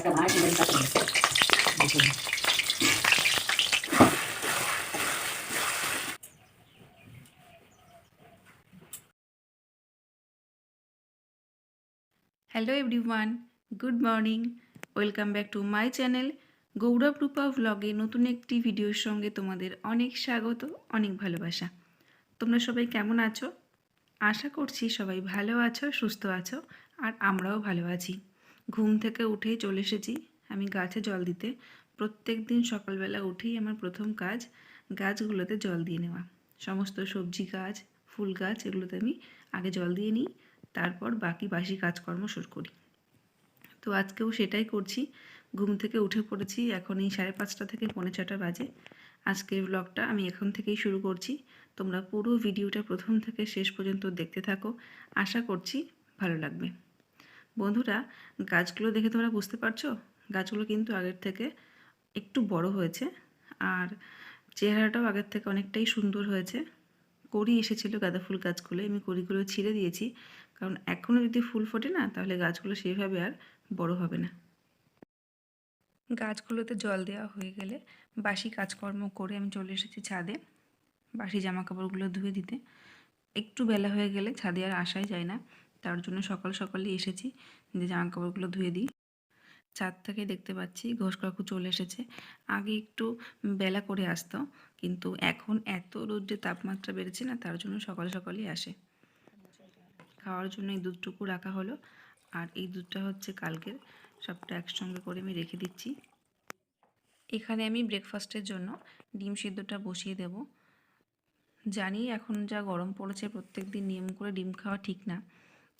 একটা পাঠাবো দেখুন hello everyone good morning welcome back to my channel Gaurav Rupa ভ্লগে নতুন একটি ভিডিওর সঙ্গে তোমাদের অনেক স্বাগত, অনেক ভালোবাসা। তোমরা সবাই কেমন আছো? আশা করছি সবাই ভালো আছো, সুস্থ আছো, আর আমরাও ভালো আছি। ঘুম থেকে উঠেই চলে এসেছি। আমি গাছে জল দিতে। প্রত্যেক দিন সকালবেলা উঠেই আমার প্রথম কাজ গাছগুলোতে জল দিয়ে নেওয়া। সমস্ত সবজি গাছ, ফুল গাছ এগুলোতে আমি আগে জল দিয়ে নিই, তারপর বাকি বাসি কাজকর্ম শুরু করি। তো আজকেও সেটাই করছি। ঘুম থেকে উঠে পড়েছি। এখন এই সাড়ে পাঁচটা থেকে পৌনে ছটা বাজে। আজকের ব্লগটা আমি এখন থেকেই শুরু করছি। তোমরা পুরো ভিডিওটা প্রথম থেকে শেষ পর্যন্ত দেখতে থাকো। আশা করছি ভালো লাগবে। বন্ধুরা, গাছগুলো দেখে তোমরা বুঝতে পারছ? গাছগুলো কিন্তু আগের থেকে একটু বড় হয়েছে আর চেহারাটাও আগের থেকে অনেকটাই সুন্দর হয়েছে। কড়ি এসেছিল গাঁদা ফুল গাছগুলো আমি কড়িগুলো ছিঁড়ে দিয়েছি। কারণ এখনও যদি ফুল ফোটে না, তাহলে গাছগুলো সেইভাবে আর বড় হবে না। গাছগুলোতে জল দেওয়া হয়ে গেলে বাসি কাজকর্ম করে আমি চলে এসেছি ছাদে। বাসি জামা কাপড়গুলো ধুয়ে দিতে। একটু বেলা হয়ে গেলে ছাদে আর আসাই যায় না। তার জন্য সকাল সকালেই এসেছি। যে জামা কাপড়গুলো ধুয়ে দিই। ছাদ থেকে দেখতে পাচ্ছি ঘোষ কাকু চলে এসেছে। আগে একটু বেলা করে আসতো, কিন্তু এখন এত রোদ্রের তাপমাত্রা বেড়েছে না, তার জন্য সকাল সকালই আসে। খাওয়ার জন্য এই দুধটুকু রাখা হলো। আর এই দুধটা হচ্ছে কালকের। সবটা একসঙ্গে করে আমি রেখে দিচ্ছি। এখানে আমি ব্রেকফাস্টের জন্য ডিম সিদ্ধটা বসিয়ে দেব। জানি এখন যা গরম পড়েছে প্রত্যেক দিন নিয়ম করে ডিম খাওয়া ঠিক না।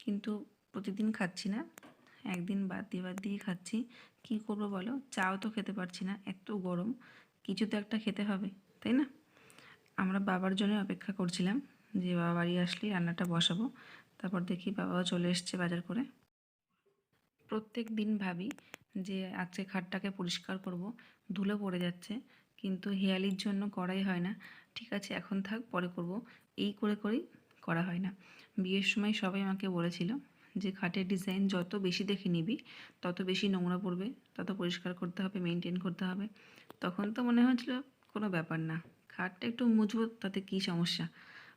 কিন্তু প্রতিদিন খাচ্ছি না। একদিন বাদ দিয়ে বাদ দিয়ে খাচ্ছি। কী করব বলো? চাও তো খেতে পারছি না, এত গরম। কিছু তো একটা খেতে হবে, তাই না? আমরা বাবার জন্য অপেক্ষা করছিলাম যে বাবা বাড়ি আসলেই রান্নাটা বসাবো। তারপর দেখি বাবাও চলে এসছে বাজার করে। প্রত্যেক দিন ভাবি যে আজকে খাটটাকে পরিষ্কার করব, ধুলো পড়ে যাচ্ছে, কিন্তু হেয়ালির জন্য করাই হয় না। ঠিক আছে, এখন থাক, পরে করব। এই করে করেই করা হয় না। বিয়ের সময় সবাই আমাকে বলেছিল যে, খাটের ডিজাইন যত বেশি দেখে নিবি, তত বেশি নোংরা পড়বে, তত পরিষ্কার করতে হবে মেনটেন করতে হবে। তখন তো মনে হয়েছিল, কোনো ব্যাপার না, খাটটা একটু মুছবো, তাতে কী সমস্যা?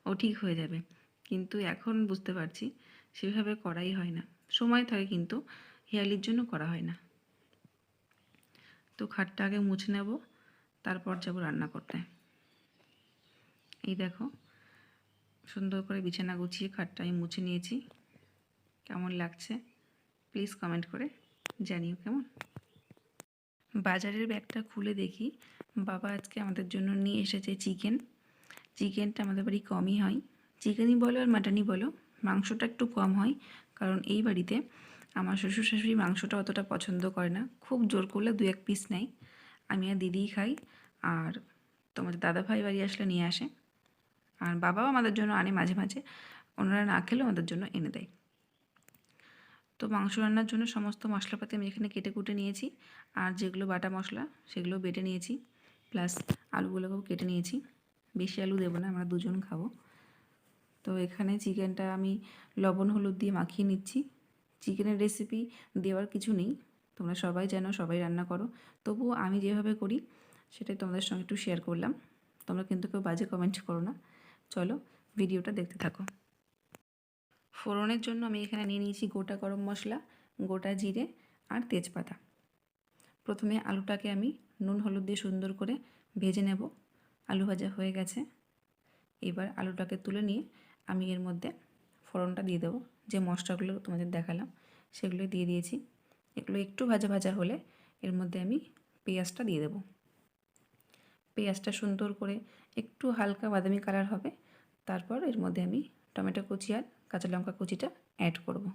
ও ঠিক হয়ে যাবে। কিন্তু এখন বুঝতে পারছি, সেভাবে করাই হয় না। সময় থাকে কিন্তু, হেয়ালির জন্য করা হয় না। তো খাটটা আগে মুছে নেব, তারপর যাব রান্না করতে। এই দেখো সুন্দর করে বিছানা গুছিয়ে খাটটা আমি মুছে নিয়েছি। কেমন লাগছে? প্লিজ কমেন্ট করে জানিও কেমন? বাজারের ব্যাগটা খুলে দেখি। বাবা আজকে আমাদের জন্য নিয়ে এসেছে চিকেন। চিকেনটা আমাদের বাড়ি কমই হয়। চিকেনই বলো আর মাটনই বলো, মাংসটা একটু কম হয়। কারণ এই বাড়িতে আমার শ্বশুর শাশুড়ি মাংসটা অতটা পছন্দ করে না। খুব জোর করলে দু এক পিস নেয়। আমি আর দিদিই খাই। আর তোমাদের দাদা ভাই বাড়ি আসলে নিয়ে আসে। আর বাবাও আমাদের জন্য আনে মাঝে মাঝে। ওনারা না খেলেও আমাদের জন্য এনে দেয়। তো মাংস রান্নার জন্য সমস্ত মশলাপাতি আমি এখানে কেটে কুটে নিয়েছি। আর যেগুলো বাটা মশলা, সেগুলো বেটে নিয়েছি। প্লাস আলুগুলোকেও কেটে নিয়েছি। বেশি আলু দেবো না, আমরা দুজন খাব। তো এখানে চিকেনটা আমি লবণ, হলুদ দিয়ে মাখিয়ে নিচ্ছি। চিকেনের রেসিপি দেওয়ার কিছু নেই। তোমরা সবাই জানো, সবাই রান্না করো। তবুও আমি যেভাবে করি, সেটাই তোমাদের সঙ্গে একটু শেয়ার করলাম। তোমরা কিন্তু কেউ বাজে কমেন্ট করো না। চলো ভিডিওটা দেখতে থাকো। ফোড়নের জন্য আমি এখানে নিয়ে নিয়েছি গোটা গরম মশলা, গোটা জিরে আর তেজপাতা। প্রথমে আলুটাকে আমি নুন, হলুদ দিয়ে সুন্দর করে ভেজে নেব। আলু ভাজা হয়ে গেছে। এবার আলুটাকে তুলে নিয়ে আমি এর মধ্যে ফোড়নটা দিয়ে দেবো। যে মশলাগুলো তোমাদের দেখালাম সেগুলো দিয়ে দিয়েছি। এগুলো একটু ভাজা ভাজা হলে এর মধ্যে আমি পেঁয়াজটা দিয়ে দেবো। পেঁয়াজটা সুন্দর করে একটু হালকা বাদামি কালার হবে। তারপর এর মধ্যে আমি টমেটো কুচি আর কাঁচা লঙ্কা কুচিটা অ্যাড করব।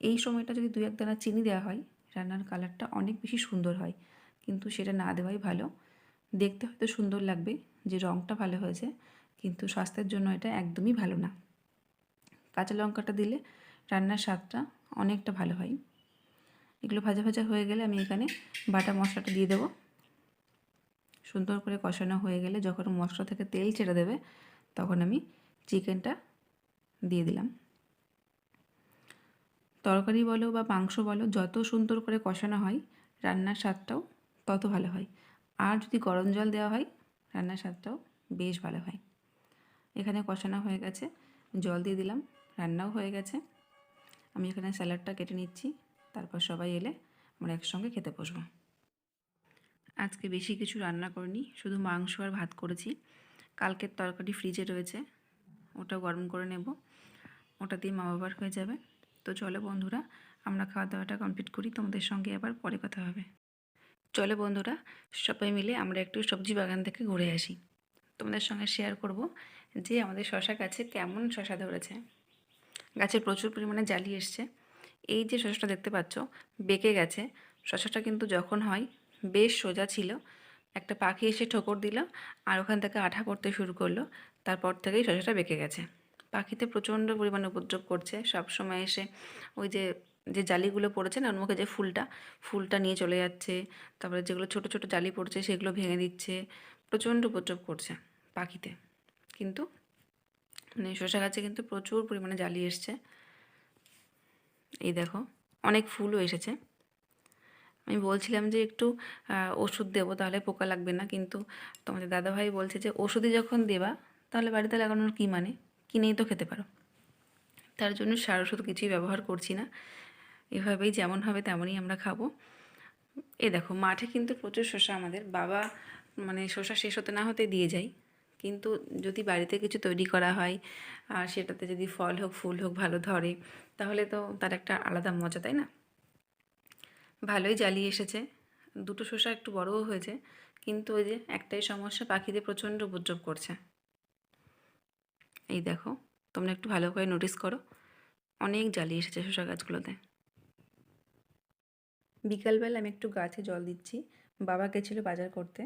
এই সময়টা যদি দু এক দানা চিনি দেওয়া হয়, রান্নার কালারটা অনেক বেশি সুন্দর হয়। কিন্তু সেটা না দেওয়াই ভালো। দেখতে হয়তো সুন্দর লাগবে যে রঙটা ভালো হয়েছে, কিন্তু স্বাস্থ্যের জন্য এটা একদমই ভালো না। কাঁচা লঙ্কাটা দিলে রান্নার স্বাদটা অনেকটা ভালো হয়। এগুলো ভাজা ভাজা হয়ে গেলে আমি এখানে বাটা মশলাটা দিয়ে দেবো। সুন্দর করে কষানো হয়ে গেলে যখন মশলা থেকে তেল ছেড়ে দেবে, তখন আমি চিকেনটা দিয়ে দিলাম। তরকারি বলো বা মাংস বলো, যত সুন্দর করে কষানো হয়, রান্নার স্বাদটাও তত ভালো হয়। আর যদি গরম জল দেওয়া হয়, রান্নার স্বাদটাও বেশ ভালো হয়। এখানে কষানো হয়ে গেছে, জল দিয়ে দিলাম, রান্নাও হয়ে গেছে। আমি এখানে স্যালাডটা কেটে নিচ্ছি, তারপর সবাই এলে আমরা একসঙ্গে খেতে বসবো। আজকে বেশি কিছু রান্না করিনি, শুধু মাংস আর ভাত করেছি। কালকের তরকারি ফ্রিজে রয়েছে ওটা গরম করে নেব। ওটা দিয়ে মা বাবার হয়ে যাবে। তো চলো বন্ধুরা, আমরা খাওয়া দাওয়াটা কমপ্লিট করি, তোমাদের সঙ্গে আবার পরে কথা হবে। চলো বন্ধুরা, সবাই মিলে আমরা একটু সবজি বাগান থেকে ঘুরে আসি। তোমাদের সঙ্গে শেয়ার করব যে আমাদের শশা গাছে কেমন শশা ধরেছে। গাছে প্রচুর পরিমাণে জালি এসছে। এই যে শশাটা দেখতে পাচ্ছ, বেঁকে গেছে। শশাটা কিন্তু যখন হয় বেশ সোজা ছিল। একটা পাখি এসে ঠোকর দিল আর ওখান থেকে আঠা পড়তে শুরু করল। তারপর থেকেই শশাটা বেঁকে গেছে। পাখিতে প্রচণ্ড পরিমাণে উপদ্রব করছে। সব সময় এসে ওই যে যে জালিগুলো পড়েছে না ওর মুখে যে ফুলটা ফুলটা নিয়ে চলে যাচ্ছে। তারপরে যেগুলো ছোট ছোট জালি পড়ছে সেগুলো ভেঙে দিচ্ছে। প্রচণ্ড উপদ্রব করছে পাখিতে। কিন্তু মানে শসা গাছে কিন্তু প্রচুর পরিমাণে জালি এসছে। এই দেখো, অনেক ফুলও এসেছে। আমি বলছিলাম যে একটু ওষুধ দেবো, তাহলে পোকা লাগবে না। কিন্তু তোমাদের দাদাভাই বলছে যে, ওষুধই যখন দেবা, তাহলে বাড়িতে লাগানোর কী মানে? কিনেই তো খেতে পারো। তার জন্য সার ওষুধ কিছুই ব্যবহার করছি না। এভাবেই যেমন হবে তেমনই আমরা খাব। এ দেখো, মাঠে কিন্তু প্রচুর শসা আমাদের। বাবা মানে শসা শেষ হতে না হতে দিয়ে যায়। কিন্তু যদি বাড়িতে কিছু তৈরি করা হয়, আর সেটাতে যদি ফল হোক, ফুল হোক, ভালো ধরে, তাহলে তো তার একটা আলাদা মজা, তাই না? ভালোই জ্বালিয়ে এসেছে। দুটো শসা একটু বড়ও হয়েছে, কিন্তু ওই যে একটাই সমস্যা, পাখিদের প্রচণ্ড উপদ্রব করছে। এই দেখো, তোমরা একটু ভালো করে নোটিস করো, অনেক জ্বালিয়ে এসেছে শসা গাছগুলোতে। বিকালবেলা আমি একটু গাছে জল দিচ্ছি, বাবা গেছিল বাজার করতে,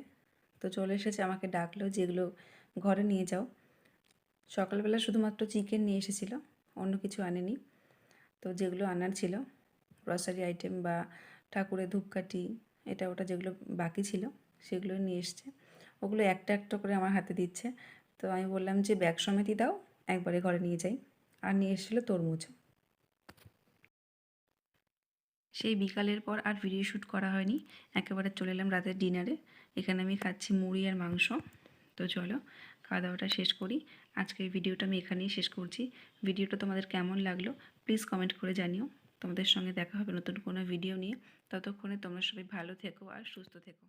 তো চলে এসেছে, আমাকে ডাকলো যেগুলো ঘরে নিয়ে যাও। সকালবেলা শুধুমাত্র চিকেন নিয়ে এসেছিল, অন্য কিছু আনেনি, তো যেগুলো আনার ছিল গ্রসারি আইটেম বা ঠাকুরের ধূপকাঠি, এটা ওটা যেগুলো বাকি ছিল, সেগুলো নিয়ে এসছে। ওগুলো একটা একটা করে আমার হাতে দিচ্ছে। তো আমি বললাম যে, ব্যাগ সমেতই দাও, একবারে ঘরে নিয়ে যাই। আর নিয়ে এসেছিল তরমুজ সেই বিকালের পর আর ভিডিও শ্যুট করা হয়নি। একেবারে চলে এলাম রাতের ডিনারে এখানে আমি খাচ্ছি মুড়ি আর মাংস। তো চলো, খাওয়া দাওয়াটা শেষ করি। আজকের ভিডিওটা আমি এখানেই শেষ করছি। ভিডিওটা তোমাদের কেমন লাগল প্লিজ কমেন্ট করে জানিও। তোমাদের সঙ্গে দেখা হবে নতুন কোনো ভিডিও নিয়ে। ততক্ষণে তোমরা সবাই ভালো থেকো আর সুস্থ থেকো।